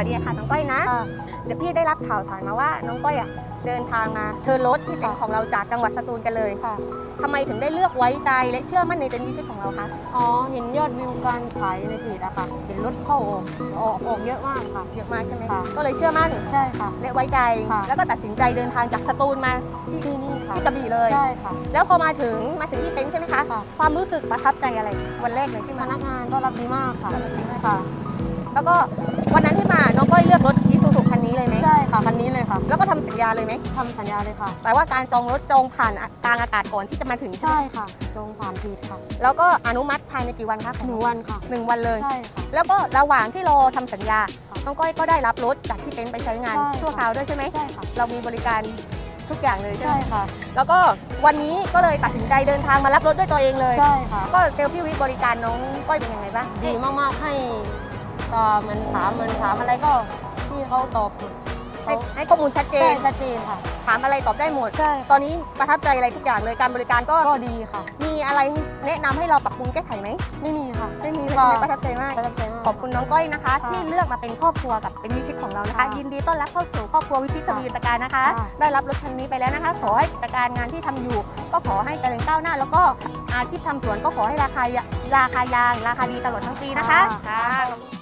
วัสดีค่ะน้องก้อยนะค่ะเดี๋ยวพี่ได้รับข่าวสารมาว่า น้องก้อยอะเดินทางมาเทิร์นรถที่เป็นค่ะของเราจากจังหวัดสตูลกันเลยค่ะทำไมถึงได้เลือกไว้ใจและเชื่อมั่นในเต็นท์วิชิตของเราคะอ๋อเห็นยอดวิวการขายในเพจอะค่ะ เห็นรถเข้าออกออกออกเยอะมากค่ะเยอะมากใช่ไหมค่ะก็เลยเชื่อมั่นใช่ค่ะและไว้ใจค่ะแล้วก็ตัดสินใจเดินทางจากสตูลมาที่ที่นี่ค่ะที่กระบี่เลยใช่ค่ะแล้วพอมาถึงมาถึงที่เต็นท์ใช่ไหมคะค่ะความรู้สึกประทับใจอะไรวันแรกเลยที่พมานักงานก็รับดีมากค่ะค่ะ แล้วก็ วันนั้นที่มาน้องก้อยเลือกรถอีซูซูคันนี้เลยไหมใช่ค่ะคันนี้เลยค่ะแล้วก็ทำสัญญาเลยไหมทำสัญญาเลยค่ะ แต่ว่าการจองรถจองผ่านกลางอากาศก่อนที่จะมาถึงใช่ใช่ไหมค่ะตรงผ่านเพจค่ะแล้วก็อนุมัติภายในกี่วันคะของหนึ่งวันค่ะ หนึ่งวันเลย ใช่ค่ะ แล้วก็ระหว่างที่รอทำสัญญา ค่ะน้องก้อยก็ได้รับรถจากที่เต็นท์ไปใช้งานใช่ค่ะชั่วคราวด้วยใช่ไหม ใช่ค่ะ เรามีบริการทุกอย่างเลยใช่ไหใช่มค่ะแล้วก็วันนี้ก็เลยตัดสินใจเดินทางมารับรถด้วยตัวเองเลย ใช่ค่ะ ก็เซลฟี่วิทบริการน้องก้อยเป็นยังไงบ้างดีมากๆให้ ก็มันถามมันถามอะไรก็ที่เขาตอบหมดให้เขาให้ข้อมูลชัดเจใช่น ชัดเจนค่ะ ถามอะไรตอบได้หมด ใช่ ตอนนี้ประทับใจอะไรทุกอย่างเลยการบริการก็ก็ดีค่ะ มีอะไรแนะนำให้เราปรับปรุงแก้ไขไหมไม่มีค่ะไม่มีเลยค่ะใช่ไหมประทับใจมาก ประทับใจมาก ขอบคุณน้องก้อยนะคะ ค่ะที่เลือกมาเป็นครอบครัวกับเป็นวิชิตของเรานะคะ ค่ะยินดีต้อนรับเข้าสู่ครอบครัววิชิตทค่ะวีตการนะคะ ค่ะ ได้รับรถคันนี้ไปแล้วนะคะ ขอให้กิจการงานที่ทำอยู่ ก็ขอให้เจริญก้าวหน้า แล้วก็อาชีพทำสวนก็ขอให้ราคาราคายาง ราคาดีตลอดทั้งปีนะคะ ค่ะค่ะ